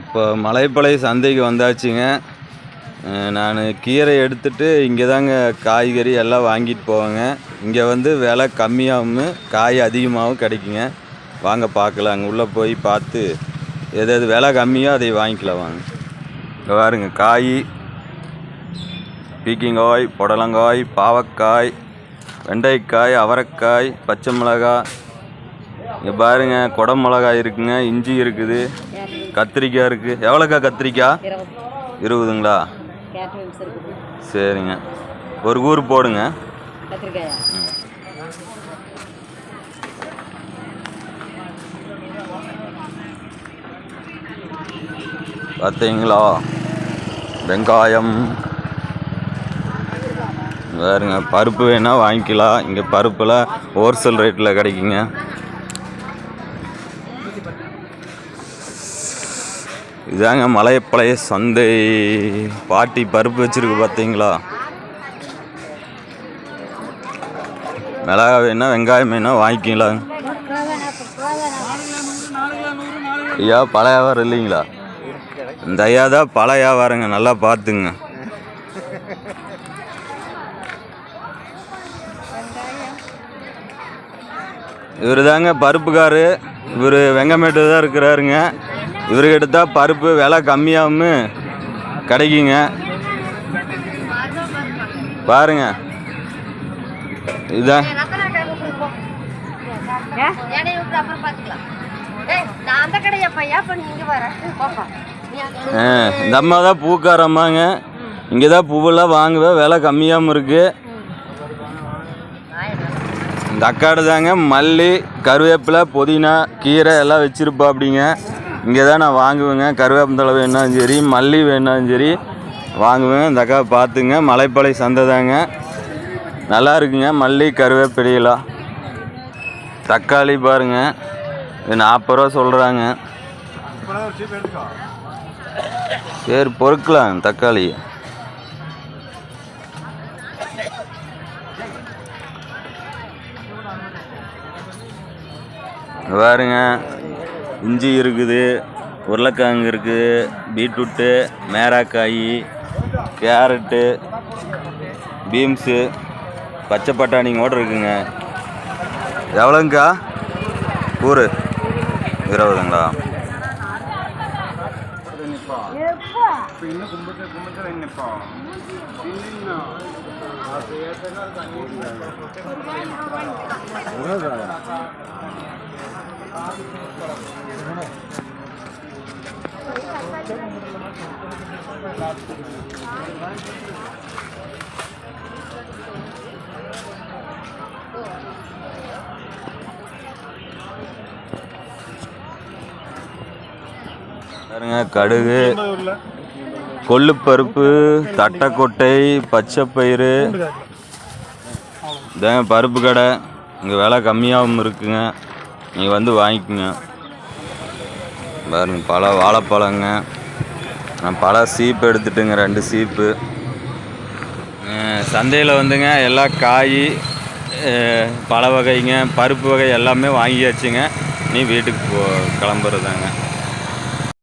இப்போ மலைப்பழைய சந்தைக்கு வந்தாச்சுங்க. நான் கீரை எடுத்துட்டு இங்கே தாங்க காய்கறி எல்லாம் வாங்கிட்டு போவேங்க. இங்கே வந்து விலை கம்மியாகவும் காய் அதிகமாகவும் கிடைக்குங்க. வாங்க பார்க்கலாம். அங்கே உள்ளே போய் பார்த்து எது எது விலை கம்மியோ அதை வாங்கிக்கலாம் வாங்க. இங்கே பாருங்க காய் பீக்கிங்காய் புடலங்காய் பாவக்காய் வெண்டைக்காய் அவரைக்காய் பச்சை மிளகாய். இங்கே பாருங்க குடமிளகாய் இருக்குங்க இஞ்சி இருக்குது. கத்திரிக்காய் இருக்குது எவ்வளோக்கா கத்திரிக்காய்? இருபது. இருபதுங்களா? சரிங்க. ஒரு கூறு போடுங்க. பார்த்தீங்களா? வெங்காயம். வேறுங்க பருப்பு வேணால் வாங்கிக்கலாம். இங்கே பருப்பில் ஹோல்சேல் ரேட்டில் கிடைக்குங்க. இதாங்க மலையப்பழைய சந்தை. பாட்டி பருப்பு வச்சுருக்கு பார்த்தீங்களா மிளகா வேணா வெங்காயம் வேணா வாங்கிக்கலாங்க ஐயா பழ வியாபாரம் இல்லைங்களா? இந்த ஐயா தான் பழைய வியாபாரங்க நல்லா பார்த்துங்க. இவர் தாங்க பருப்புக்காரு. இவர் வெங்கமேட்டு தான் இருக்கிறாருங்க. இவருக்கு எடுத்தால் பருப்பு விலை கம்மியாகவும் கிடைக்குங்க. பாருங்க. இதான். ஆ, இந்த அம்மா தான் பூக்காரம்மாங்க இங்கே தான் பூவெல்லாம் வாங்குவேன் விலை கம்மியாகவும் இருக்குது தக்காடு தாங்க மல்லி கருவேப்பிலை புதினா கீரை எல்லாம் வச்சுருப்பா அப்படிங்க இங்கே தான் நான் வாங்குவேங்க. கருவேப்பந்தழை வேணாலும் சரி மல்லி வேணாலும் சரி வாங்குவேன். இந்த அக்கா பார்த்துங்க மலைப்பாளைய சந்தை தாங்க. நல்லா இருக்குங்க மல்லி கருவேப்பிலையெல்லாம். தக்காளி பாருங்க இது நாற்பது ரூபா சொல்கிறாங்க சரி பொறுக்கலாம் தக்காளி. பாருங்க இஞ்சி இருக்குது உருளைக்கிழங்கு இருக்குது பீட்ரூட்டு மேராக்காய் கேரட்டு பீன்ஸு பச்சை பட்டாணிங்க ஓட இருக்குங்க. எவ்வளோங்கக்கா ஊர் இருபதுங்களா? பாருங்க கடுகு கொள்ளுப்பருப்பு தட்டைக்கொட்டை பச்சைப்பயிறு இதாங்க பருப்பு கடை. இங்கே விலை கம்மியாகவும் இருக்குங்க. நீங்கள் வந்து வாங்கிக்கோங்க. பாருங்க பல வாழைப்பழங்க. நான் பல சீப்பு எடுத்துட்டுங்க ரெண்டு சீப்பு சந்தையில் வந்துங்க எல்லா காய் பழ வகைங்க பருப்பு வகை எல்லாமே வாங்கியாச்சுங்க. நீ வீட்டுக்கு போ கிளம்புறதாங்க.